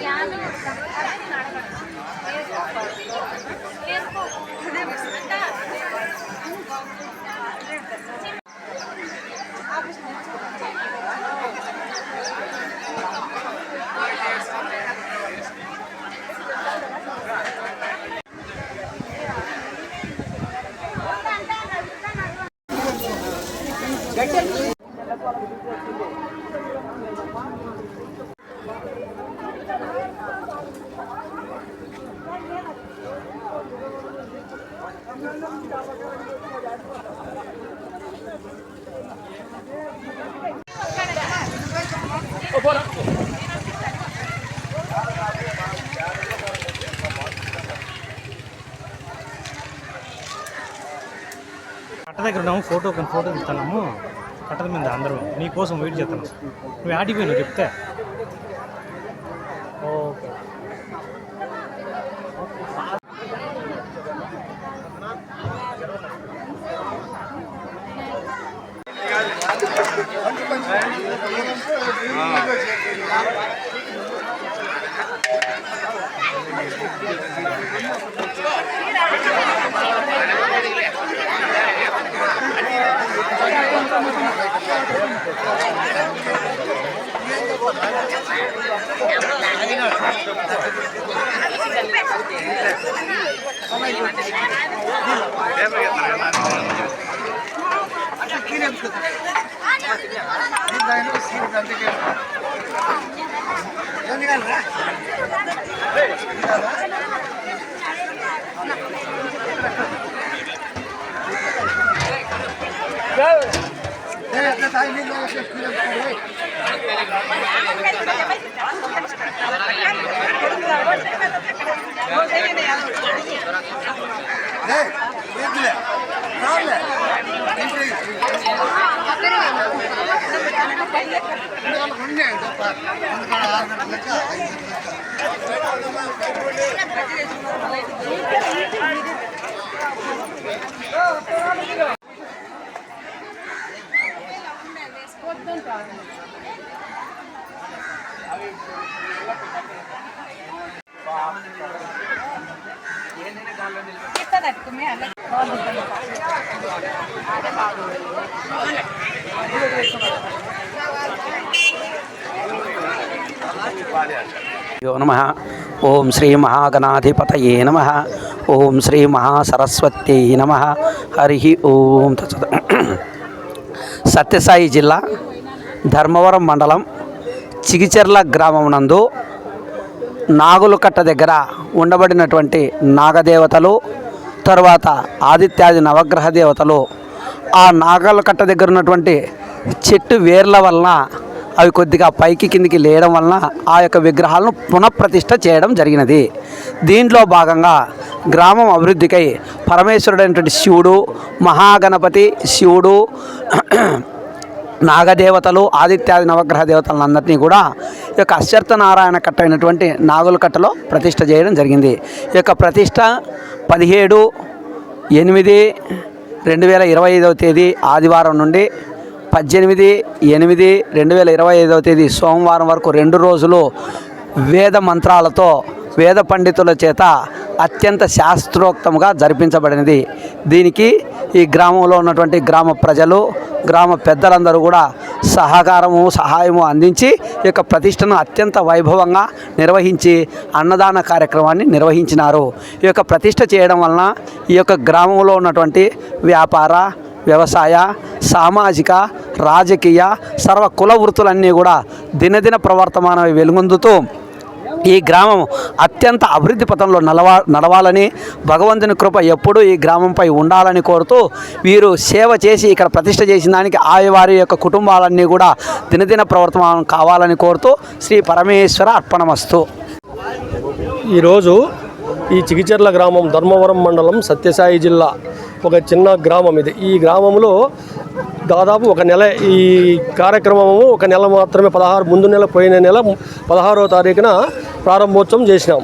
யாரும் కట్ట దగ్గర ఉన్నాము ఫోటో కొన్ని ఫోటో తీస్తున్నాము కట్టల మీద అందరూ నీ కోసం వెయిట్ చేస్తున్నాం. నువ్వు ఆడికి చెప్తే? Thank you. どう? యో నమ. ఓం శ్రీ మహాగణాధిపతయే నమ. ఓం శ్రీ మహాసరస్వత్యై నమ. హరి ఓం తత్సత్. సత్యసాయి జిల్లా ధర్మవరం మండలం చిగిచెర్ల గ్రామం నందు నాగులకట్ట దగ్గర ఉండబడినటువంటి నాగదేవతలు తరువాత ఆదిత్యాది నవగ్రహ దేవతలు ఆ నాగలకట్ట దగ్గర ఉన్నటువంటి చెట్టు వేర్ల వలన అవి కొద్దిగా పైకి కిందికి లేయడం వలన ఆ యొక్క విగ్రహాలను పునఃప్రతిష్ఠ చేయడం జరిగినది. దీంట్లో భాగంగా గ్రామం అభివృద్ధికై పరమేశ్వరుడైనటువంటి శివుడు మహాగణపతి శివుడు నాగదేవతలు ఆదిత్యాది నవగ్రహ దేవతలందరినీ కూడా ఈ యొక్క అశ్వర్థ నారాయణ కట్ట అయినటువంటి నాగుల కట్టలో ప్రతిష్ట చేయడం జరిగింది. ఈ యొక్క ప్రతిష్ఠ పదిహేడు ఎనిమిది రెండు వేల ఇరవై ఐదవ తేదీ ఆదివారం నుండి పద్దెనిమిది ఎనిమిది రెండు వేల ఇరవై ఐదవ తేదీ సోమవారం వరకు రెండు రోజులు వేద మంత్రాలతో వేద పండితుల చేత అత్యంత శాస్త్రోక్తంగా జరిపించబడినది. దీనికి ఈ గ్రామంలో ఉన్నటువంటి గ్రామ ప్రజలు గ్రామ పెద్దలందరూ కూడా సహకారము సహాయము అందించి ఈ యొక్క ప్రతిష్టను అత్యంత వైభవంగా నిర్వహించి అన్నదాన కార్యక్రమాన్ని నిర్వహించినారు. ఈ యొక్క ప్రతిష్ట చేయడం వలన ఈ యొక్క గ్రామంలో ఉన్నటువంటి వ్యాపార వ్యవసాయ సామాజిక రాజకీయ సర్వ కుల వృత్తులన్నీ కూడా దినదిన ప్రవర్తమానమై వెలుగొందుతూ ఈ గ్రామం అత్యంత అభివృద్ధి పథంలో నడవా నడవాలని భగవంతుని కృప ఎప్పుడూ ఈ గ్రామంపై ఉండాలని కోరుతూ వీరు సేవ చేసి ఇక్కడ ప్రతిష్ట చేసిన దానికి ఆయు వారి యొక్క కుటుంబాలన్నీ కూడా దినదిన ప్రవర్తమానం కావాలని కోరుతూ శ్రీ పరమేశ్వర అర్పణమస్తు. ఈరోజు ఈ చిగిచెర్ల గ్రామం ధర్మవరం మండలం సత్యసాయి జిల్లా ఒక చిన్న గ్రామం ఇది. ఈ గ్రామంలో దాదాపు ఒక నెల ఈ కార్యక్రమము ఒక నెల మాత్రమే పదహారు ముందు నెల పోయిన నెల పదహారో తారీఖున ప్రారంభోత్సవం చేసినాం.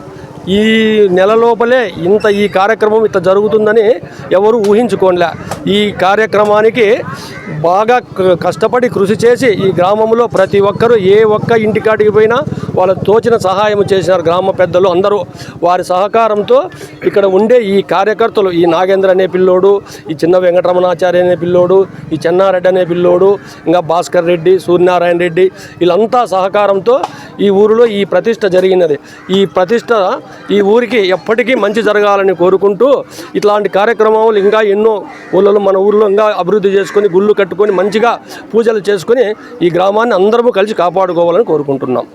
ఈ నెల లోపలే ఇంత ఈ కార్యక్రమం ఇంత జరుగుతుందని ఎవరు ఊహించుకోలే ఈ కార్యక్రమానికి బాగా కష్టపడి కృషి చేసి ఈ గ్రామంలో ప్రతి ఒక్కరూ ఏ ఒక్క ఇంటికాడికి పోయినా వాళ్ళ తోచిన సహాయం చేసినారు గ్రామ పెద్దలు అందరూ. వారి సహకారంతో ఇక్కడ ఉండే ఈ కార్యకర్తలు ఈ నాగేంద్ర అనే పిల్లోడు ఈ చిన్న వెంకటరమణాచార్య అనే పిల్లోడు ఈ చెన్నారెడ్డి అనే పిల్లోడు ఇంకా భాస్కర్ రెడ్డి సూర్యనారాయణ రెడ్డి వీళ్ళంతా సహకారంతో ఈ ఊరిలో ఈ ప్రతిష్ట జరిగినది. ఈ ప్రతిష్ట ఈ ఊరికి ఎప్పటికీ మంచి జరగాలని కోరుకుంటూ ఇట్లాంటి కార్యక్రమాలు ఇంకా ఎన్నో ఊళ్ళలో మన ఊళ్ళో ఇంకా అభివృద్ధి చేసుకొని గుళ్ళు కట్టుకొని మంచిగా పూజలు చేసుకొని ఈ గ్రామాన్ని అందరము కలిసి కాపాడుకోవాలని కోరుకుంటున్నాం.